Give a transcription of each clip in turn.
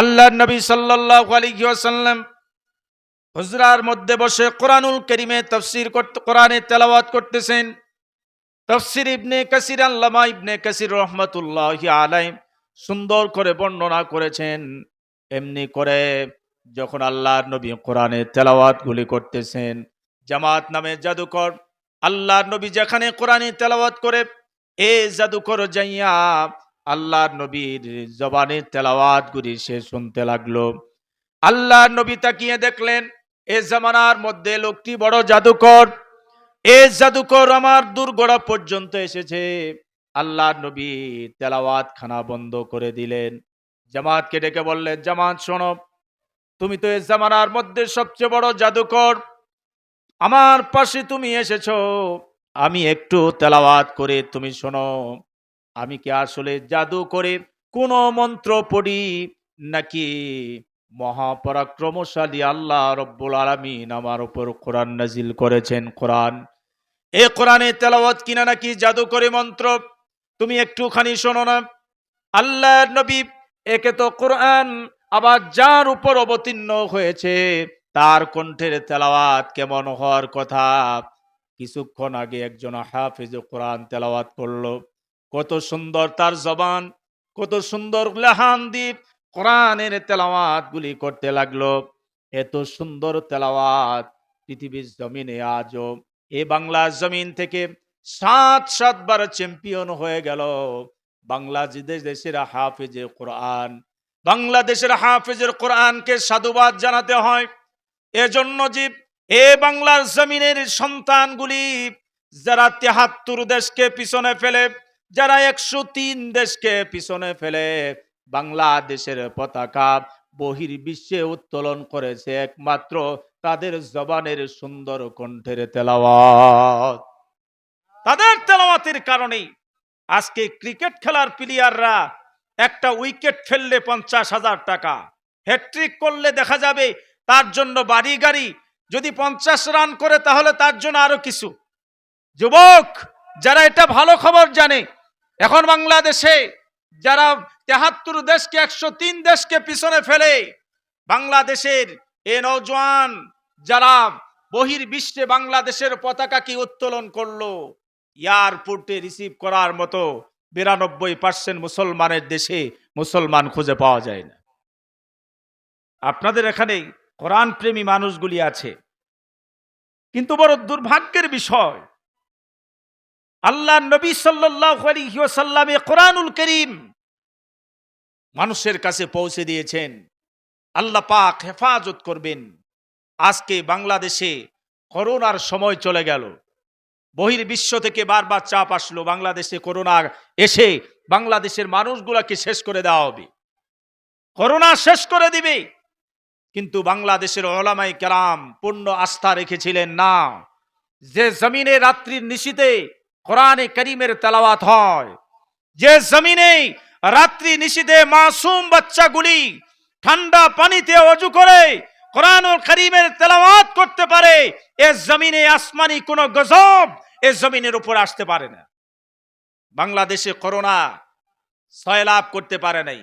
আল্লাহ নবী সাল্লাল্লাহু আলাইহি ওয়াসাল্লাম হুজরার মধ্যে বসে কোরআনুল করিমে তফসির করতে, কোরআনে তেলাওয়াত করতেছেন। তফসির ইবনে কাসির আল্লামা ইবনে কাসির রহমতুল্লাহ আলাই সুন্দর করে বর্ণনা করেছেন। এমনি করে যখন আল্লাহর নবী কোরআনে তেলাওয়াত গুলি করতেছেন, জামাত নামে জাদুকর, আল্লাহর নবী যেখানে কোরআনে তেলাওয়াত করে, এ জাদুকর যাইয়া আল্লাহর নবীর জবানের তেলাওয়াত গুলি সে শুনতে লাগল। আল্লাহর নবী তাকিয়ে দেখলেন, এ জামানার মধ্যে লোকটি বড় জাদুকর। এ জাদুকর আমার দুর্গড়া পর্যন্ত এসেছে। আল্লাহর নবী তেলাওয়াত খানা বন্ধ করে দিলেন। জামাতকে ডেকে বললেন, জামাত শোনো, তুমি তো এ জামানার মধ্যে সবচেয়ে বড় জাদুকর। আমার পাশে তুমি এসেছ। আমি একটু তেলাওয়াত করে তুমি শোনো। আমি কি আসলে জাদু করে? কোন মন্ত্র পড়ি নাকি? মহাপরাক্রমশালী আল্লাহ রব্বুল আলমিন আমার উপর কোরআন নাজিল করেছেন। কোরআন। এ কোরআনে তেলাওয়াত কিনা নাকি জাদু করে মন্ত্র? তুমি একটুখানি শোনো না। আল্লাহ নবী একে তো কোরআন আবার যার উপর অবতীর্ণ হয়েছে, তার কণ্ঠের তেলাওয়াত কেমন হওয়ার কথা? কিছুক্ষণ আগে একজন হাফিজ কোরআন তেলাওয়াত করল। কত সুন্দর তার জবান, কত সুন্দর লেহান দ্বীপ। কোরআনের তেলাওয়াত গুলি করতে লাগল। এত সুন্দর তেলাওয়াত পৃথিবীর জমিনে আজও। এ বাংলার জমিন থেকে সাত, সাতবার চ্যাম্পিয়ন হয়ে গেল। বাংলাদেশ দেশের হাফেজে কোরআন। বাংলাদেশের হাফেজের কোরআনকে সাধুবাদ জানাতে হয়। এজন্য জীব এ বাংলার জমিনের সন্তানগুলি যারা তেহাত্তর দেশকে পিছনে ফেলে যারা একশো তিন দেশকে পিছনে ফেলে বাংলাদেশের পতাকা বহির বিশ্বে উত্তোলন করেছে একমাত্র তাদের জবানের সুন্দর কণ্ঠের তেলাওয়াত। তাদের তেলাওয়াতের কারণেই আজকে ক্রিকেট খেলার প্লেয়াররা একটা উইকেট ফেললে পঞ্চাশ হাজার টাকা। হ্যাট্রিক করলে দেখা যাবে তার জন্য বাড়ি গাড়ি। যদি পঞ্চাশ রান করে তাহলে তার জন্য আরও কিছু। যুবক, যারা এটা ভালো খবর জানে এখন বাংলাদেশে যারা তেহাত্তর দেশকে, একশো তিন দেশকে পিছনে ফেলে, বাংলাদেশের এ নৌজওয়ান যারা বহির বিশ্বে বাংলাদেশের পতাকাকে উত্তোলন করল, এয়ারপোর্টে রিসিভ করার মতো বিরানব্বই পার্সেন্ট মুসলমানের দেশে মুসলমান খুঁজে পাওয়া যায় না। আপনাদের এখানে কোরআন প্রেমী মানুষগুলি আছে। কিন্তু বড় দুর্ভাগ্যের বিষয় আল্লাহ নবী সাল্লামে কোরআনুল করিম মানুষের কাছে পৌঁছে দিয়েছেন। আল্লাহ পাক হেফাজত করবেন। আজকে বাংলাদেশে করোনার সময় চলে গেল। বহির বিশ্ব থেকে বারবার চাপ আসলো, বাংলাদেশে করোনা এসে বাংলাদেশের মানুষগুলাকে শেষ করে দেওয়া হবে। করোনা শেষ করে দিবে, কিন্তু বাংলাদেশের ওলামাই কেরাম পূর্ণ আস্থা রেখেছিলেন না। যে জমিনে রাত্রির নিশীতে কোরআনে করিমের তেলাওয়াত হয়। যে জমিনে রাত্রি নিশীতে মাসুম বাচ্চাগুলি ঠান্ডা পানিতে অজু করে কোরআন করিমের তেলাওয়াত করতে পারে, এ জমিনে আসমানি কোনো গজব এ জমিনের উপর আসতে পারে না। বাংলাদেশে করোনা সয়লাভ করতে পারে নাই।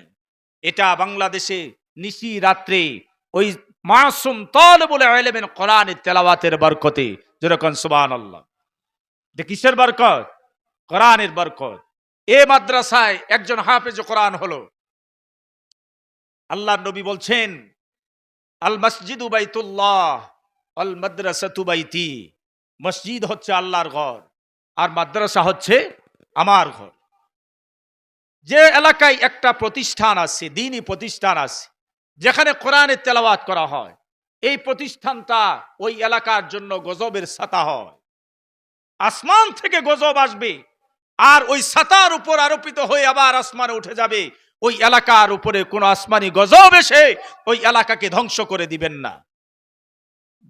এটা বাংলাদেশে নিশি রাত্রে ওই মাসুম তল বলে এলেমেন কোরআনের তেলাওয়াতের বরকতে যেরকম সুবান আল্লাহ এটা কিসের বরকত? কোরআনের বরকত। এ মাদ্রাসায় একজন হাফেজ কোরআন হলো। আল্লাহ নবী বলছেন, আল মসজিদ উবাইতুল্লাহ আল মাদ্রাসাতু বাইতি। মসজিদ হচ্ছে আল্লাহর ঘর, আর মাদ্রাসা হচ্ছে আমার ঘর। যে এলাকায় একটা প্রতিষ্ঠান আছে দিনই প্রতিষ্ঠান আছে, যেখানে কোরআনের তেলাওয়াত করা হয়, এই প্রতিষ্ঠানটা ওই এলাকার জন্য গজবের সাতা হয়। আসমান থেকে গজব আসবে। আর ওই ছাতার উপর আরোপিত হয়ে আবার আসমানে উঠে যাবে। ওই এলাকার উপরে কোন আসমানি গজব এসে ওই এলাকাকে ধ্বংস করে দিবেন না।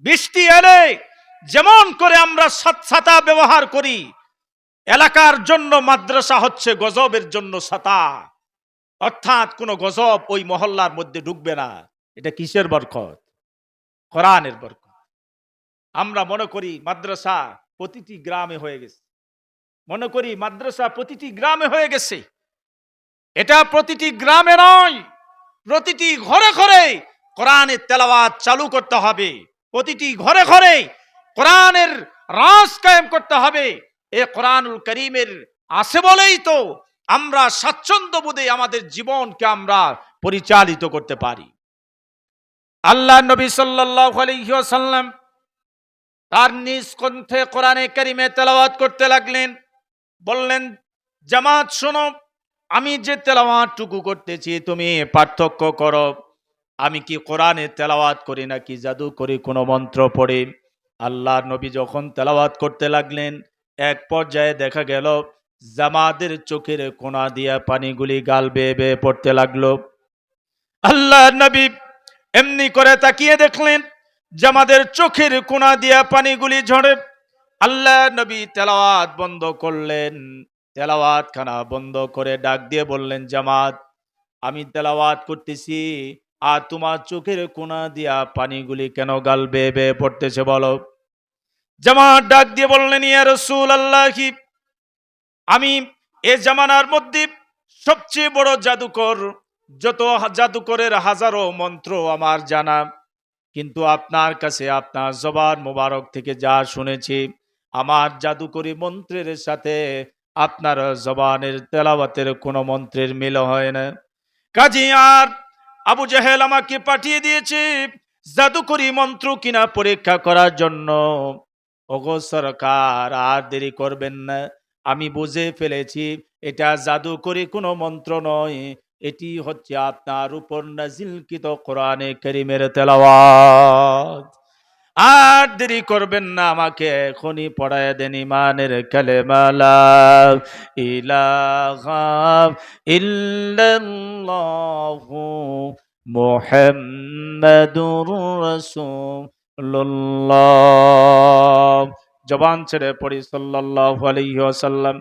বৃষ্টি এলে যেমন করে আমরা ছাতা ব্যবহার করি, এলাকার জন্য মাদ্রাসা হচ্ছে গজবের জন্য সাতা। অর্থাৎ কোন গজব ওই মহল্লার মধ্যে ঢুকবে না। এটা কিসের বরকত? কোরআনের বরকত। আমরা মনে করি মাদ্রাসা প্রতিটি গ্রামে হয়ে গেছে। মনে করি মাদ্রাসা প্রতিটি গ্রামে হয়ে গেছে। এটা প্রতিটি গ্রামে নয়, প্রতিটি ঘরে ঘরে কোরআনের তেলাওয়াত চালু করতে হবে। প্রতিটি ঘরে ঘরে কোরআনের রাস কায়েম করতে হবে। এ কোরআনুল করিমের আছে বলেই তো আমরা স্বাচ্ছন্দ্য বোধে আমাদের জীবনকে আমরা পরিচালিত করতে পারি। আল্লাহ নবী সাল্লাল্লাহু আলাইহি ওয়াসাল্লাম তার নিজ কণ্ঠে কোরআনে কারিমে তেলাওয়াত করতে লাগলেন। বললেন, জামাত, শোনো, আমি যে তেলাওয়াতটুকু করতেছি, তুমি পার্থক্য করো। আমি কি কোরআনে তেলাওয়াত করি নাকি জাদু করি কোনো মন্ত্র পড়ে? আল্লাহ নবী যখন তেলাওয়াত করতে লাগলেন, এক পর্যায়ে দেখা গেল জামাদের চোখের কোনা দিয়া পানিগুলি গাল বেয়ে বেয়ে পড়তে লাগল। আল্লাহ নবী এমনি করে তাকিয়ে দেখলেন জামাদের চোখের কোনা দিয়া পানিগুলি ঝরে। আল্লাহ নবী তেলাওয়াত বন্ধ করলেন। তেলাওয়াত খানা বন্ধ করে ডাক দিয়ে বললেন, জামাত, আমি তেলাওয়াত করতেছি, আর তোমার চোখের কোনা দিয়া পানিগুলি কেন গাল বেয়ে বেয়ে পড়তেছে বলো? জামাত ডাক দিয়ে বললেন, ইয়া রসুল আল্লাহ আমি এ জামানার মধ্যে সবচেয়ে বড় জাদুকর, যত জাদুকরের হাজারো মন্ত্র আমার জানা। কিন্তু আপনার কাছে আপনার জবান মোবারক থেকে যা শুনেছি, আমার জাদুকরি মন্ত্রের সাথে আপনার জবানের তেলাওয়াতের কোনো মন্ত্রের মিল হয় না। কাজী, আর আবু জাহেল আমাকে পাঠিয়ে দিয়েছে জাদুকরি মন্ত্র কিনা পরীক্ষা করার জন্য। ওগো সরকার, আর দেরি করবেন না। আমি বুঝে ফেলেছি, এটা জাদুকরি কোনো মন্ত্র নয়। এটি হচ্ছে আপনার উপর নাজিলকৃত কোরআনে করিমের তেলাওয়াত। আর দেরি করবেন না, আমাকে এখনই পড়ায় দেন ইমানের কালেমালা ইলাহা ইল্লাল্লাহু মুহাম্মাদুর রাসূলুল্লাহ। জবান ছেড়ে পড়ি সাল্লাল্লাহু আলাইহি ওয়াসাল্লাম।